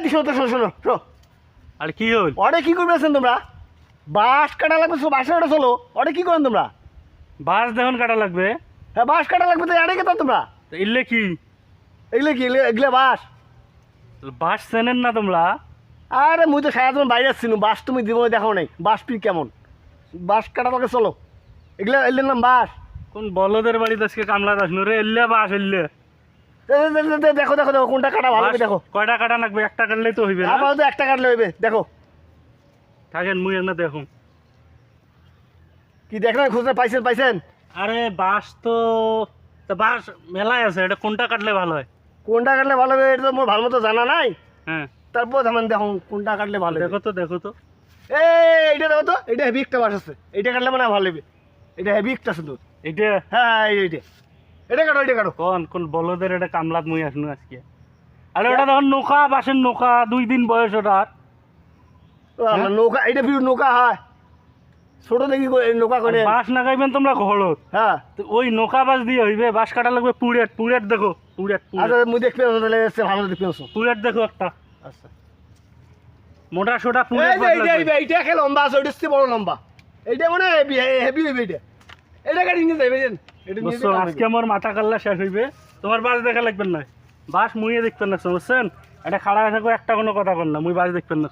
দি শোনো তো শোনো শোনো শোনো। আর কি হল? অরে কি করবেছেন তোমরা? বাঁশ কাটা লাগবে বাঁশের ওটা চলো। অরে কি করেন তোমরা? বাস দেখুন কাটা লাগবে। হ্যাঁ বাঁশ কাটা লাগবে তো আরে কেতাম তোমরা। ইল্লে কি? এগুলো কি? এগুলো- এগুলো বাঁশ। চেনেন না তোমরা? আরে মুই তো সারা তোমার বাইরে আসছিল বাঁশ তুমি দিব দেখো নাই। বাঁশ পি কেমন? বাঁশ কাটা লাগে চলো। এগুলো এগুলোর নাম বাঁশ। কোন বলদের বাড়িতে আজকে কামলা দাস রে? বাস দে- দে- দে- দেখো দেখো দেখো কোনটা কাটা ভালো দেখো। কয়টা কাটা লাগবে? একটা কাটলেই তো হইবে না? আপাতত একটা কাটলে হইবে দেখো। থাকেন মুই দেখুন। কি দেখলেন খুঁজতে পাইছেন পাইছেন? আরে বাস তো বাস মেলায় আছে এটা কোনটা কাটলে ভালো হয়? কোনটা কাটলে ভালো হবে এটা তো মোর ভালো মতো জানা নাই। হ্যাঁ। তারপর তেমন দেখো কোনটা কাটলে ভালো দেখো তো দেখো তো। এই এইটা দেখো তো এটা হেভি একটা বাস আছে। এইটা কাটলে মানে ভালো হবে। এটা হেভি একটা শুধু এটা হ্যাঁ এই এইটা। এটা কাটো এটা কাটো। কোন কোন বলদের এটা কামলাত মুই আসনু আজকে। আরে ওটা তখন নৌকা বাসের নৌকা দুই দিন বয়স ওটার। আল্লাহ, নৌকা এটা ফির নৌকা হয়। ছোট দেখি কো- নৌকা করে। বাস নাগাইবেন তোমরা ঘরত হ্যাঁ। ওই নৌকা বাস দিয়ে হইবে বাস কাটা লাগবে পুরেট পুরেট দেখো পুরেট আচ্ছা মুই দেখতে তাহলে এসে ভালো দেখতে পাবো পুরেট দেখো একটা। আচ্ছা। মোটা সোটা পুরেট এইটা এইটা এইটা একে লম্বা আছে ওইটা বড় লম্বা। এইটা মানে হেভি হেভি হইবে এটা এটা গাড়ি নিয়ে যাবে জান এটা নিয়ে বুঝছ? আজকে আমার মাথা কাল্লা শেষ হইবে। তোমার বাস দেখা লাগবেন না। বাস মুইয়ে দেখবেন না বুঝছেন এটা খাড়া থাকো একটা কোনো কথা কর না মুই বাস দেখবেন না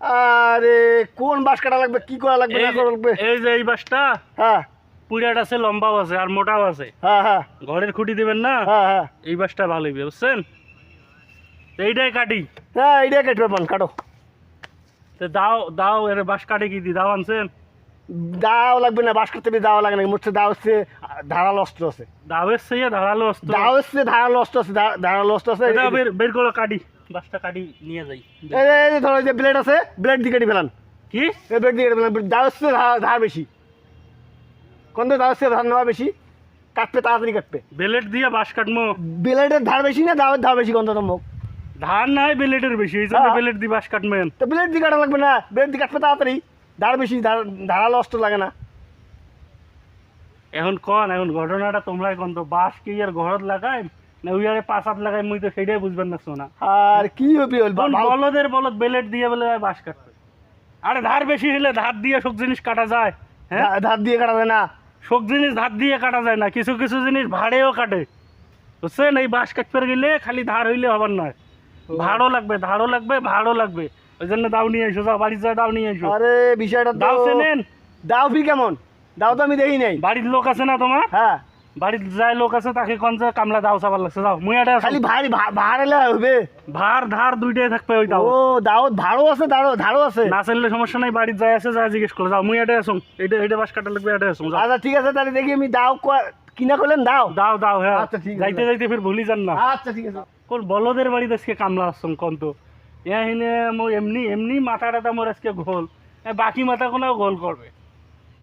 আরে কোন বাস কাটা লাগবে কি করা লাগবে এই না করা লাগবে? যে- এই যে এই বাসটা হ্যাঁ। পুরেট আছে লম্বাও আছে আর মোটাও আছে। হ্যাঁ হ্যাঁ। ঘরের খুঁটি দিবেন না? হ্যাঁ হ্যাঁ। এই বাসটা ভালো হইবে বুঝছেন? এইটাই কাটি। হ্যাঁ এইটা কেটে পান কাটো। দাও দাও এর বাস কাটে কি দি দাও আনছেন। দাও লাগবে না বাস কাটতে দাও লাগে না মোটে দাও হচ্ছে ধারালো অস্ত্র আছে। দাওয়ের সেই ধারালো অস্ত্র। দাও হচ্ছে ধারালো অস্ত্র আছে ধারালো অস্ত্র আছে। এটা বের বের করো কাটি। বাসটা কাটি নিয়ে যাই। এই ধরো যে ব্লেড আছে ব্লেড দিয়ে কেটে ফেলান। কি? ব্লেড দিয়ে কেটে ফেলান। দাও হচ্ছে ধার- ধার বেশি। কোন দাও হচ্ছে ধার নেওয়া বেশি। কাটবে তাড়াতাড়ি কাটবে। বেলেট দিয়ে বাস কাটমো ব্লেডের ধার বেশি না দাওয়ের ধার বেশি গন্ধ মুখ ধান নাই ব্লেডের বেশি এই জন্য হ্যাঁ। বেলেট দিয়ে বাস কাটবেন। তো ব্লেড দিয়ে কাটা লাগবে না ব্লেড দিয়ে কাটবে তাড়াতাড়ি। ধার বেশি ধার- ধারালো অস্ত্র লাগে না। এখন কন এখন ঘটনাটা তোমরাই কোন তো বাস কি আর ঘরত লাগাই না পাঁচ হাত লাগাই মুই তো সেটাই বুঝবেন না শোনা আর কি হবে বলদের বলদ বেলেট দিয়ে বলে বাস কাটবে আরে ধার বেশি হলে ধার দিয়ে সব জিনিস কাটা যায় হ্যাঁ? ধার দিয়ে কাটা যায় না। সব জিনিস ধার দিয়ে কাটা যায় না কিছু কিছু জিনিস ভাড়েও কাটে। বুঝছেন? এই বাঁশ কাটতে গেলে খালি ধার হইলে হবার নয়। ভাড়ও লাগবে ধারও লাগবে ভাড়ও লাগবে। ওই জন্য দাও নিয়ে এসো যাও বাড়ির যা দাও নিয়ে এসো। আরে বিষয়টা দাও চেনেন। দাও ফি কেমন? দাও তো আমি দেখি নাই। বাড়ির লোক আছে না তোমার? হ্যাঁ। বাড়ির যাই লোক আছে তাকে কোন যে কামলা দাও চাবার লাগছে যাও মুই এটা খালি ভারী ভা- ভার এলে হবে। ভার ধার দুইটাই থাকবে ওই দাও। ও দাও ভাড়ও আছে দাও ধারও আছে। না চাইলে সমস্যা নাই বাড়ির যাই আছে যা জিজ্ঞেস করে যাও মুই এটা আসুন এটা এটা বাস কাটা লাগবে এটা আসুন আচ্ছা ঠিক আছে তাহলে দেখি আমি দাও কিনা করলেন দাও। দাও দাও হ্যাঁ। আচ্ছা, ঠিক যাইতে যাইতে ফির ভুলি যান না। আচ্ছা ঠিক আছে। কোন বলদের বাড়িতে আজকে কামলা আসছম কোন তো? এখানে মোর এমনি এমনি মাথা টাথা মোর আজকে ঘোল। বাকি মাথা কোনো গোল করবে